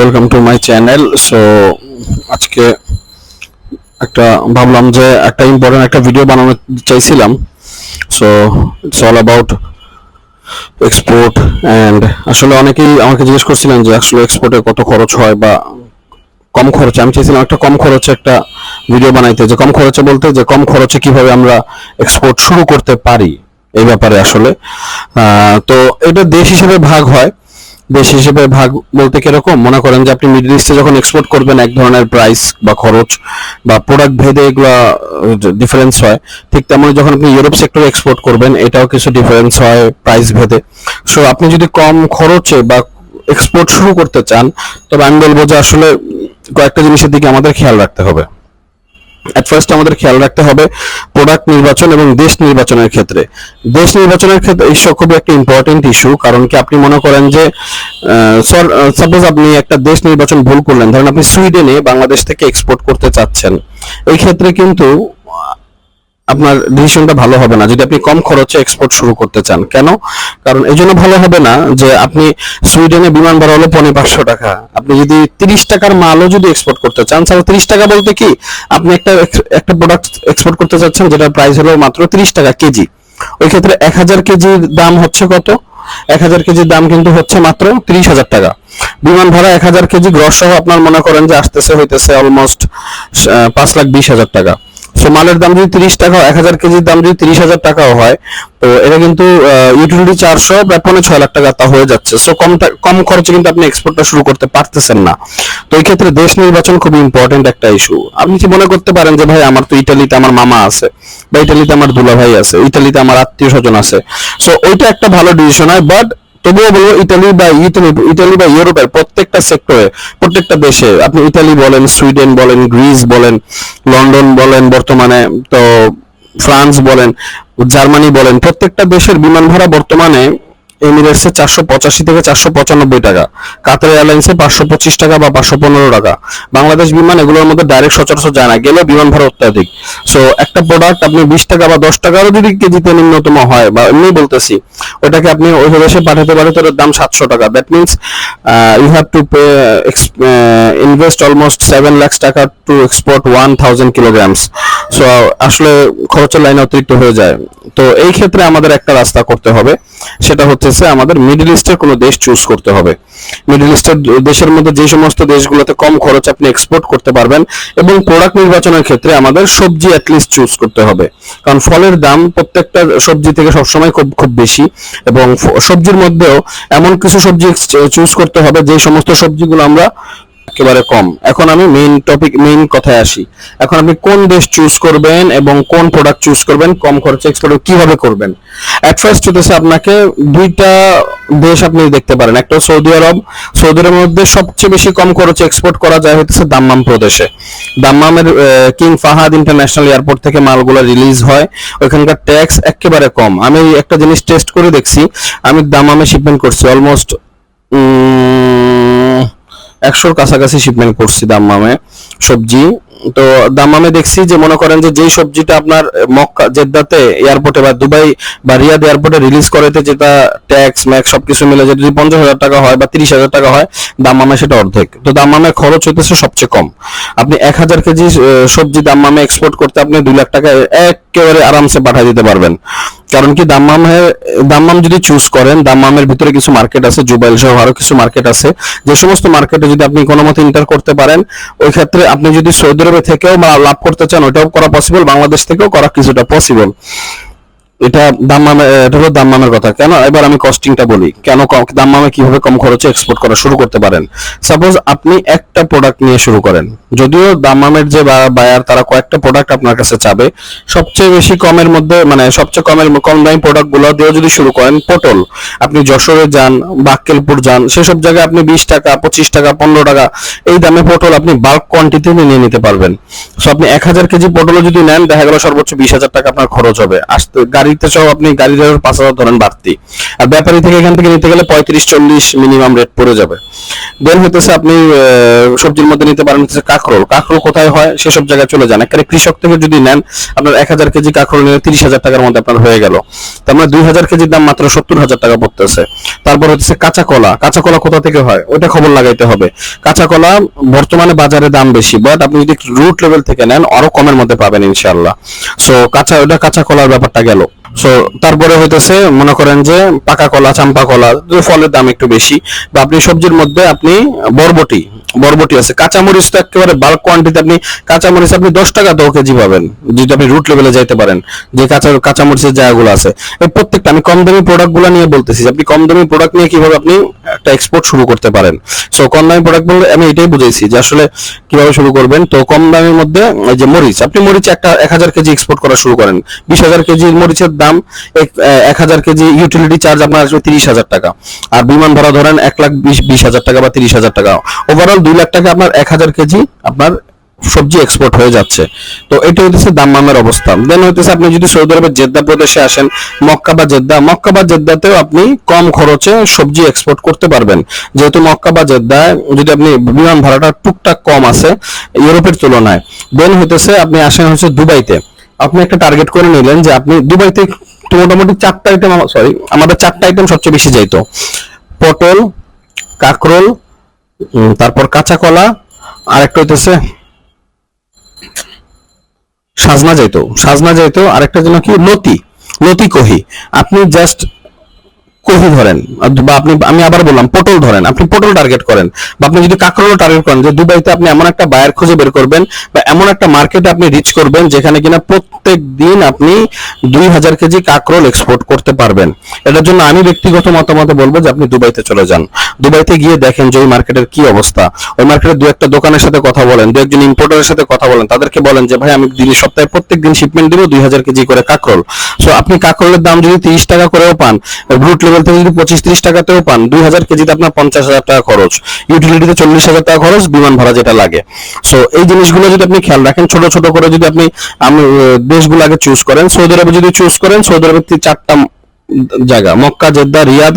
Welcome to my channel so আজকে একটা ভাবলাম যে একটা ইম্পর্টেন্ট একটা ভিডিও বানানো চাইছিলাম। So it's all about export and আসলে অনেকেই আমাকে জিজ্ঞেস করছিলেন যে আসলে এক্সপোর্টে কত খরচ হয় বা কম খরচে। আমি চাইছিলাম একটা কম খরচে একটা ভিডিও বানাইতে। যে কম খরচে বলতে যে কম খরচে কীভাবে আমরা এক্সপোর্ট শুরু করতে পারি এই ব্যাপারে আসলে। তো এটা দেশ হিসেবে ভাগ হয়। দেশ হিসেবে ভাগ বলতে কীরকম? মনে করেন যে আপনি মিডল ইস্টে যখন এক্সপোর্ট করবেন, এক ধরনের প্রাইস বা খরচ বা প্রোডাক্ট ভেদে এগুলা ডিফারেন্স হয়। ঠিক তেমন যখন আপনি ইউরোপ সেক্টরে এক্সপোর্ট করবেন, এটাও কিছু ডিফারেন্স হয় প্রাইস ভেদে। সো আপনি যদি কম খরচে বা এক্সপোর্ট শুরু করতে চান, তবে আমি বলব যে আসলে কয়েকটা জিনিসের দিকে আমাদের খেয়াল রাখতে হবে। অ্যাট ফার্স্ট আমাদের খেয়াল রাখতে হবে প্রোডাক্ট নির্বাচন এবং দেশ নির্বাচনের ক্ষেত্রে। দেশ নির্বাচনের ক্ষেত্রে এই খুবই একটা ইম্পর্টেন্ট ইস্যু কারণ কি আপনি মনে করেন যে সাপোজ আপনি একটা দেশ নির্বাচন ভুল করলেন। ধরেন আপনি সুইডেনে বাংলাদেশ থেকে এক্সপোর্ট করতে চাচ্ছেন। এই ক্ষেত্রে কিন্তু আপনার ডিসিশনটা ভালো হবে না। যদি আপনি কম খরচে এক্সপোর্ট শুরু করতে চান, কেন? কারণ এই জন্য ভালো হবে না যে আপনি সুইডেনে বিমান ভাড়া হলো পনেরো পাঁচশো টাকা। আপনি যদি তিরিশ টাকার মালও যদি এক্সপোর্ট করতে চান, তাহলে তিরিশ টাকা বলতে কি? আপনি একটা একটা প্রোডাক্ট এক্সপোর্ট করতে চাচ্ছেন যেটার প্রাইস হলো মাত্র তিরিশ টাকা কেজি। ওই ক্ষেত্রে এক হাজার কেজির দাম হচ্ছে কত? এক হাজার কেজির দাম কিন্তু হচ্ছে মাত্র তিরিশ হাজার টাকা। বিমান ভাড়া এক হাজার কেজি গ্রস সহ আপনার মনে করেন যে আসতেছে, হইতেছে অলমোস্ট পাঁচ লাখ বিশ হাজার টাকা। সো মালের দাম যদি তিরিশ টাকা এক হাজার কেজির দাম যদি তিরিশ হাজার টাকাও হয়, তো এটা কিন্তু ইউটিলিটি চারশো প্রায় পৌনে ছয় লাখ টাকা তা হয়ে যাচ্ছে। সো কম কম খরচে কিন্তু আপনি এক্সপোর্টটা শুরু করতে পারতেছেন না। তো এই ক্ষেত্রে দেশ নির্বাচন খুব ইম্পর্টেন্ট একটা ইস্যু আপনি কি মনে করতে পারেন যে, ভাই, আমার তো ইটালিতে আমার মামা আছে বা ইটালিতে আমার দুলা ভাই আছে, ইটালিতে আমার আত্মীয় স্বজন আছে? সো ওইটা একটা ভালো ডিসিশন হয় বাট তবুও বলব ইটালি বা ইটালি ইটালি বা ইউরোপের প্রত্যেকটা সেক্টরে প্রত্যেকটা দেশে, আপনি ইটালি বলেন সুইডেন বলেন গ্রিস বলেন লন্ডন বলেন, বর্তমানে তো ফ্রান্স বলেন জার্মানি বলেন, প্রত্যেকটা দেশের বিমান ভাড়া বর্তমানে এমিরেটসে চারশো পঁচাশি থেকে চারশো পঁচানব্বই টাকা কাতার এয়ারলাইন্সে পাঁচশো পঁচিশ টাকা বা পাঁচশো পনেরো টাকা। বাংলাদেশ বিমান এগুলোর মধ্যে ডাইরেক্ট সচরাচর যায় না গেলে বিমান ভাড়া অত্যাধিক। সো একটা প্রোডাক্ট আপনি বিশ টাকা বা দশ টাকারও যদি কেজিতে নিম্নতম হয়, বা এমনি বলতেছি, ওটাকে আপনি ওই দেশে পাঠাতে পারে তার দাম সাতশো টাকা। That means you have to pay invest almost seven lakh taka to export one thousand kilograms so আসলে খরচের লাইন অতিরিক্ত হয়ে যায়। তো এই ক্ষেত্রে আমাদের একটা রাস্তা করতে হবে, সেটা হচ্ছে আমাদের মিডল ইস্টের কোনো দেশ চুজ করতে হবে। মিডল ইস্টের দেশের মধ্যে যে সমস্ত দেশগুলোতে কম খরচ আপনি এক্সপোর্ট করতে পারবেন এবং প্রোডাক্ট নির্বাচনের ক্ষেত্রে আমাদের সবজি অ্যাটলিস্ট চুজ করতে হবে। কারণ ফলের দাম প্রত্যেকটা সবজি থেকে সবসময় খুব খুব বেশি এবং সবজির মধ্যেও এমন কিছু সবজি চুজ করতে হবে যে সমস্ত সবজিগুলো আমরা একেবারে কম। এখন আমি মেইন টপিক মেইন কথায় আসি। এখন আপনি কোন দেশ চুজ করবেন এবং কোন প্রোডাক্ট চুজ করবেন, কম খরচে এক্সপোর্ট কীভাবে করবেন? এট ফার্স্ট হতেছে আপনাকে দুইটা দেশ আপনি দেখতে পারেন। একটা সৌদি আরব। সৌদি আরবের মধ্যে সবচেয়ে বেশি কম খরচে এক্সপোর্ট করা যায় হচ্ছে দাম্মাম প্রদেশে। দাম্মামের কিং ফাহাদ ইন্টারন্যাশনাল এয়ারপোর্ট থেকে মালগুলো রিলিজ হয়। ওইখানকার ট্যাক্স একেবারে কম। আমি একটা জিনিস টেস্ট করে দেখছি। আমি দাম্মামে শিপমেন্ট করছি। অলমোস্ট একশোর কাছাকাছি শিপমেন্ট করছি দাম দাম্মামে সবজি তো দাম্মামে দেখছি যে মনে করেন যে যেই সবজিটা আপনার মক্কা, জেদ্দাতে এয়ারপোর্টে বা দুবাই বা রিয়াদ এয়ারপোর্টে রিলিজ করেতে যেটা ট্যাক্স ম্যাক্স সবকিছু মিলে যদি পঞ্চাশ হাজার টাকা হয় বা তিরিশ হাজার টাকা হয় দাম্মামে সেটা অর্ধেক। তো দাম্মামে খরচ হইতেছে সবচেয়ে কম। আপনি এক হাজার কেজি সবজি দাম্মামে এক্সপোর্ট করতে আপনি দুই লাখ টাকা একেবারে আরামসে পাঠিয়ে দিতে পারবেন। কারণ কি দাম্মামে দাম্মাম যদি চুজ করেন দাম্মামের ভিতরে কিছু মার্কেট আছে, জুবাইল সহ আরও কিছু মার্কেট আছে। যে সমস্ত মার্কেটে যদি আপনি কোনো মতে ইন্টার করতে পারেন, ওই ক্ষেত্রে আপনি যদি সৌদি আরবে থেকেও লাভ করতে চান ওটাও করা পসিবল বাংলাদেশ থেকেও করা কিছুটা পসিবল এটা দাম্মামে এটা হলো দাম্মামের কথা। কেন? এবার আমি কস্টিংটা বলি। কেন দাম্মামে কীভাবে কম খরচে এক্সপোর্ট করা শুরু করতে পারেন? সাপোজ আপনি একটা প্রোডাক্ট নিয়ে শুরু করেন। যদিও দাম্মামের যে বায়ার তারা কয়েকটা প্রোডাক্ট আপনার কাছে চাবে, সবচেয়ে বেশি কমের মধ্যে মানে সবচেয়ে কমের কম দামি প্রোডাক্টগুলো দিয়ে যদি শুরু করেন, পটল। আপনি যশোরে যান, বাক্কেলপুর যান, সেসব জায়গায় আপনি বিশ টাকা, পঁচিশ টাকা, পনেরো টাকা, এই দামে পটল আপনি বাল্ক কোয়ান্টিটি নিয়ে নিতে পারবেন। সো আপনি এক হাজার কেজি পটলও যদি নেন, দেখা গেল সর্বোচ্চ বিশ হাজার টাকা আপনার খরচ হবে। আসতে গাড়ি গাড়িতে সহ আপনি গাড়ি ড্রাইভার পাঁচ হাজার ধরেন বাড়তি। আর ব্যাপারী থেকে এখান থেকে নিতে গেলে পঁয়ত্রিশ, চল্লিশ মিনিমাম রেট পড়ে যাবে। দেন হইতেছে আপনি সবজির মধ্যে নিতে পারেন হচ্ছে কাঁকরোল। কাঁকরোল কোথায় হয়? সেসব জায়গায় চলে যান। এখানে কৃষক থেকে যদি নেন, আপনার এক হাজার কেজি কাঁকরোল নিলে তিরিশ হাজার টাকার মধ্যে আপনার হয়ে গেল। তার মানে দুই হাজার কেজির দাম মাত্র সত্তর হাজার টাকা পড়তেছে। তারপর হচ্ছে কাঁচা কলা। কাঁচা কলা কোথা থেকে হয়? ওইটা খবর লাগাইতে হবে। কাঁচা কলা বর্তমানে বাজারে দাম বেশি বাট আপনি যদি রুট লেভেল থেকে নেন, আরও কমের মধ্যে পাবেন ইনশাল্লাহ সো কাঁচা, ওটা কাঁচা কলার ব্যাপারটা গেল। সো তারপরে হইতেছে, মনে করেন যে পাকা কলা, চাম্পা কলা ফলের দাম একটু বেশি। বা আপনি সবজির মধ্যে আপনি বরবটি বরবটি আছে। কাঁচামরিচ তো একেবারে বাল্ক কোয়ান্টিটি আপনি, কাঁচামরিচ আপনি দশ টাকা তো কেজি পাবেন যদি আপনি রুট লেভেলে যাইতে পারেন, যে কাঁচা, কাঁচামরিচের জায়গাগুলো আছে। এই প্রত্যেকটা, আমি কম দামি প্রোডাক্টগুলো নিয়ে বলতেছি আপনি কম দামি প্রোডাক্ট নিয়ে কীভাবে আপনি একটা এক্সপোর্ট শুরু করতে পারেন। সো কম দামি প্রোডাক্ট বলতে আমি এটাই বুঝাইছি যে আসলে কীভাবে শুরু করবেন। তো, কম দামের মধ্যে যে মরিচ, আপনি মরিচ একটা এক হাজার কেজি এক্সপোর্ট করা শুরু করেন। বিশ হাজার কেজি মরিচের দাম এক হাজার কেজি ইউটিলিটি চার্জ আপনার আসবে তিরিশ হাজার টাকা। আর বিমান ভাড়া ধরেন এক লাখ বিশ বিশ হাজার টাকা বা তিরিশ হাজার টাকা। ওভারঅল দুই লাখ টাকা আপনার এক হাজার কেজি আপনার সবজি এক্সপোর্ট হয়ে যাচ্ছে। তো এটা হইতেছে দাম্মামের অবস্থা। দেন হইতেছে আপনি যদি সৌদি আরবের জেদ্দা প্রদেশে আসেন, মক্কা বা জেদ্দা, মক্কা বা জেদ্দাতেও আপনি কম খরচে সবজি এক্সপোর্ট করতে পারবেন। যেহেতু মক্কা বা জেদ্দায় যদি আপনি বিমান ভাড়াটা টুকটাক কম আছে ইউরোপের তুলনায়। দেন হইতেছে আপনি আসেন হচ্ছে দুবাইতে। আপনি একটা টার্গেট করে নিলেন যে আপনি দুবাইতে মোটামুটি চারটা আইটেম সরি আমাদের চারটা আইটেম সবচেয়ে বেশি যাইতো। পটল, কাকরোল তারপর কাঁচা কলা আর একটা হইতেছে সাজনা যাইতো সাজনা যাইতো আরেকটা যেন কি? নতি লতি কহি। আপনি জাস্ট কহি ধরেন, বা আপনি, আমি আবার বললাম, পটল ধরেন, আপনি পটল টার্গেট করেন, বা আপনি যদি কাঁকরোল টার্গেট করেন, যে দুবাইতে আপনি এমন একটা বায়ার খুঁজে বের করবেন, বা এমন একটা মার্কেটে আপনি রিচ করবেন, যেখানে কিনা প্রত্যেক দিন আপনি দুই হাজার কেজি কাঁকরোল এক্সপোর্ট করতে পারবেন। এটার জন্য আমি ব্যক্তিগত মতামতে বলব যে আপনি দুবাইতে চলে যান। দুবাইতে গিয়ে দেখেন যে ওই মার্কেটের কি অবস্থা। ওই মার্কেটের দু একটা দোকানের সাথে কথা বলেন, দু একজন ইম্পোর্টারের সাথে কথা বলেন, তাদেরকে বলেন যে, ভাই, আমি দিনে সপ্তাহে প্রত্যেক দিন শিপমেন্ট দিব দুই হাজার কেজি করে কাঁকরোল। সো আপনি কাঁকরোলের দাম যদি তিরিশ টাকা করেও পান রুট লেভেল থেকে যদি পঁচিশ ত্রিশ টাকাতেও পান, দুই হাজার কেজিতে আপনার পঞ্চাশ হাজার টাকা খরচ ইউটিলিটিতে চল্লিশ হাজার টাকা খরচ, বিমান ভাড়া যেটা লাগে। সো এই জিনিসগুলো যদি আপনি খেয়াল রাখেন, ছোট ছোট করে যদি আপনি দেশগুলো আগে চুজ করেন, সৌদি আরবে যদি চুজ করেন, সৌদি আরবে চারটা জায়গা। Mecca, Jeddah, Riyadh,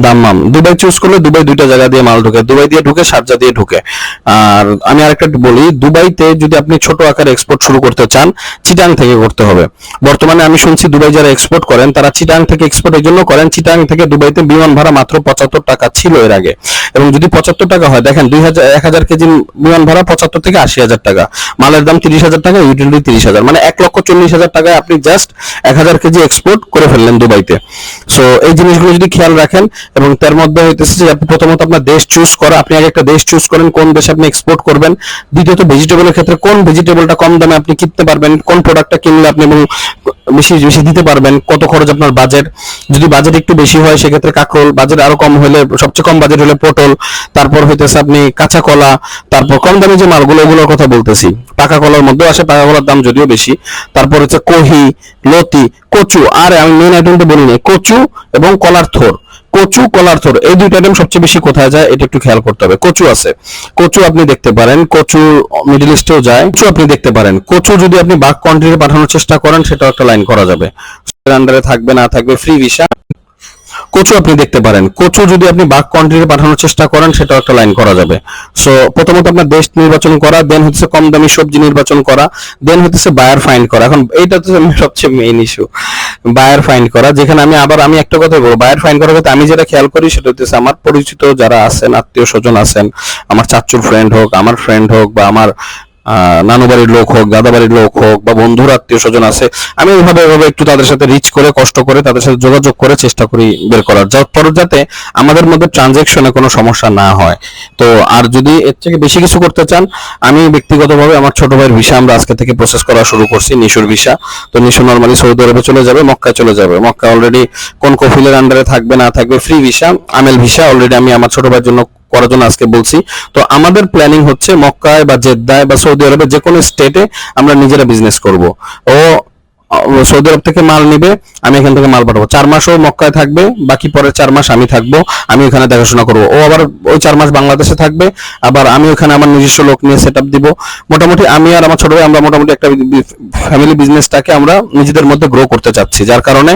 Dammam. Dubai choose করলে দুবাই দুইটা জায়গা দিয়ে মাল ঢুকে। দুবাই দিয়ে ঢুকে শারজা দিয়ে ঢুকে। আর আমি আরেকটা বলি, দুবাইতে যদি আপনি ছোট আকারে এক্সপোর্ট শুরু করতে চান, চিটাং থেকে করতে হবে। বর্তমানে আমি শুনছি দুবাই যারা এক্সপোর্ট করেন, তারা চিটাং থেকে এক্সপোর্ট এই জন্য করেন, চিটাং থেকে দুবাইতে বিমান ভাড়া মাত্র পঁচাত্তর টাকা ছিল এর আগে। এবং যদি পঁচাত্তর টাকা হয়, দেখেন দুই হাজার, এক হাজার কেজি বিমান ভাড়া পঁচাত্তর থেকে আশি হাজার টাকা। মালের দাম তিরিশ হাজার টাকা ইউটিলিটি তিরিশ হাজার। মানে এক লক্ষ চল্লিশ হাজার টাকায় আপনি জাস্ট এক হাজার কেজি এক্সপোর্ট করে ফেললেন দুবাইতে। সো এই জিনিসগুলো যদি খেয়াল রাখেন, এবং তার মধ্যে হইতেছে যে আপনি প্রথমত আপনার দেশ চুজ করা, আপনি আগে একটা দেশ চুজ করেন, কোন দেশে আপনি এক্সপোর্ট করবেন। দ্বিতীয়ত ভেজিটেবলের ক্ষেত্রে কোন ভেজিটেবলটা কম দামে আপনি কিনতে পারবেন, কোন প্রোডাক্টটা কিনলে আপনি এবং বেশি বেশি দিতে পারবেন, কত খরচ আপনার বাজেট যদি বাজেট একটু বেশি হয়, সেক্ষেত্রে কাঁকল বাজেট আরও কম হলে, সবচেয়ে কম বাজেট হলে পটল, তারপর হইতেছে আপনি কাঁচা কলা, তারপর কম দামে যে মালগুলো ওগুলোর কথা বলতেছি। পাকা কলার মধ্যেও আসে, পাকা কলার দাম যদিও বেশি। তারপর হচ্ছে কহি, লতি, কচু, আর আমি মেন আইটেমটা বলি নাই, কচু এবং কলার থোর। কচু, কলার থোর এই দুইটা আইটেম সবচেয়ে বেশি কোথায় যায়, এটা একটু খেয়াল করতে হবে। কচু আছে। কচু আপনি দেখতে পারেন, কচু মিডল ইস্টেও যায়। কচু আপনি দেখতে পারেন। কচু যদি আপনি বাক কন্ট্রিতে পাঠানোর চেষ্টা করেন, সেটাও একটা লাইন করা যাবে। আন্ডারে থাকবে, না থাকবে ফ্রি ভিসা কচু আপনি দেখতে পারেন। কচু যদি আপনি বাক কন্ট্রিতে পাঠানোর চেষ্টা করেন, সেটাও একটা লাইন করা যাবে। সো প্রথমত আপনার দেশ নির্বাচন করা দেন হচ্ছে কম দামি সবজি নির্বাচন করা দেন হচ্ছে বায়ার ফাইন্ড করা। এখন এইটা তো সবচেয়ে মেইন ইস্যু বায়ার ফাইন্ড করা। যেখানে আমি আবার আমি একটা কথা বলব বায়ার ফাইন্ড করার ক্ষেত্রে আমি যেটা খেয়াল করি, সেটা হচ্ছে আমার পরিচিত যারা আছেন, আত্মীয় স্বজন আছেন, আমার চাচুর ফ্রেন্ড হোক, আমার ফ্রেন্ড হোক বা আমার আহ, নানু বাড়ির লোক হোক দাদা বাড়ির লোক হোক বা বন্ধুর আত্মীয় স্বজন আছে আমি ওইভাবে ওইভাবে একটু তাদের সাথে রিচ করে কষ্ট করে তাদের সাথে যোগাযোগ করে চেষ্টা করি বের করার। যার পর যাতে আমাদের মধ্যে ট্রানজেকশনে কোনো সমস্যা না হয়। তো আর যদি এর থেকে বেশি কিছু করতে চান আমি ব্যক্তিগতভাবে আমার ছোট ভাইয়ের ভিসা আমরা আজকে থেকে প্রসেস করা শুরু করছি নিশুর ভিসা তো নিশু নর্মালি সৌদি আরবে চলে যাবে মক্কায় চলে যাবে। মক্কা অলরেডি কোন কফিলের আন্ডারে থাকবে না থাকবে ফ্রি ভিসা আমেল ভিসা অলরেডি আমি আমার ছোট ভাইয়ের জন্য করার জন্য আজকে বলছি। তো আমাদের প্ল্যানিং হচ্ছে মক্কায় বা জেদ্দায় বা সৌদি আরবে যে কোনো স্টেটে আমরা নিজেরা বিজনেস করব। ও সৌদি আরব থেকে মাল নিবে, আমি এখান থেকে মাল পাঠাবো। চার মাসও মক্কায় থাকবে, বাকি পরের চার মাস আমি থাকব, আমি ওখানে দেখাশোনা করব। ও আবার ওই চার মাস বাংলাদেশে থাকবে, আবার আমি ওখানে আমার নিজস্ব লোক নিয়ে সেট দিব। মোটামুটি আমি আর আমার ছোট ভাই আমরা মোটামুটি একটা ফ্যামিলি বিজনেসটাকে আমরা নিজেদের মধ্যে গ্রো করতে চাচ্ছি। যার কারণে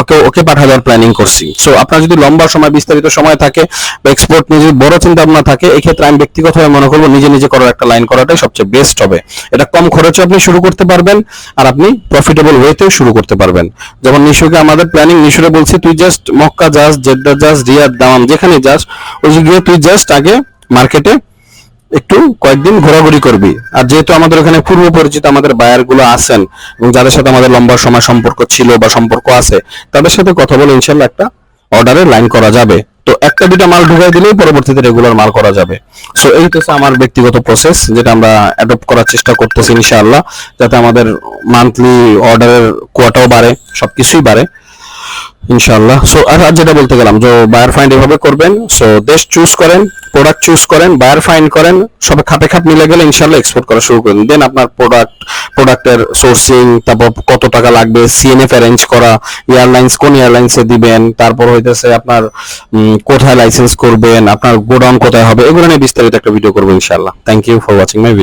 ওকে ওকে পাঠা দেওয়ার প্ল্যানিং করছি। সো আপনার যদি লম্বা সময়, বিস্তারিত সময় থাকে বা এক্সপোর্ট নিয়ে যদি বড় চিন্তা ভাবনা থাকে এই ক্ষেত্রে আমি ব্যক্তিগতভাবে মনে করব নিজে নিজে করার একটা লাইন করাটাই সবচেয়ে বেস্ট হবে। এটা কম খরচে আপনি শুরু করতে পারবেন আর আপনি প্রফিটেবল ওয়েতেও শুরু করতে পারবেন। যেমন নিশুকে আমাদের প্ল্যানিং নিশুরে বলছি, তুই জাস্ট মক্কা যাস, জেদ্দা যাস, রিয়াদ, দামাম যেখানে যাস, ওই গিয়ে তুই জাস্ট আগে মার্কেটে একটু কয়েকদিন ঘোরাঘুরি করবি। আর যেহেতু আমাদের ওখানে পূর্ব পরিচিত আমাদের বায়ারগুলো আছেন এবং যাদের সাথে আমাদের লম্বা সময় সম্পর্ক ছিল বা সম্পর্ক আছে, তাদের সাথে কথা বলে ইনশাল্লাহ একটা অর্ডারে লাইন করা যাবে। তো একটা দুটা মাল ঢুকাই দিলেই পরবর্তীতে রেগুলার মাল করা যাবে। সো এই তো আমার ব্যক্তিগত প্রসেস যেটা আমরা অ্যাডপ্ট করার চেষ্টা করতেছি ইনশাআল্লাহ, যাতে আমাদের মান্থলি অর্ডারের কোয়াটাও বাড়ে, সবকিছুই বাড়ে। ইনশাআল্লাহ। সো আর যেটা বলতে গেলাম, যে বায়ার ফাইন্ড এভাবে করবেন সো দেশ চুজ করেন প্রোডাক্ট চুজ করেন বায়ার ফাইন্ড করেন, সবে খাপে খাপ মিলে গেলে ইনশাআল্লাহ এক্সপোর্ট করা শুরু করেন দেন। আপনার প্রোডাক্ট প্রোডাক্টের সোর্সিং তারপর কত টাকা লাগবে সিএনএফ অ্যারেঞ্জ করা এয়ারলাইন্স কোন এয়ারলাইন্সে দিবেন, তারপর হইতেছে আপনার কোথায় লাইসেন্স করবেন, আপনার গোডাউন কোথায় হবে, এগুলো নিয়ে বিস্তারিত একটা ভিডিও করব ইনশাআল্লাহ। Thank you for watching my video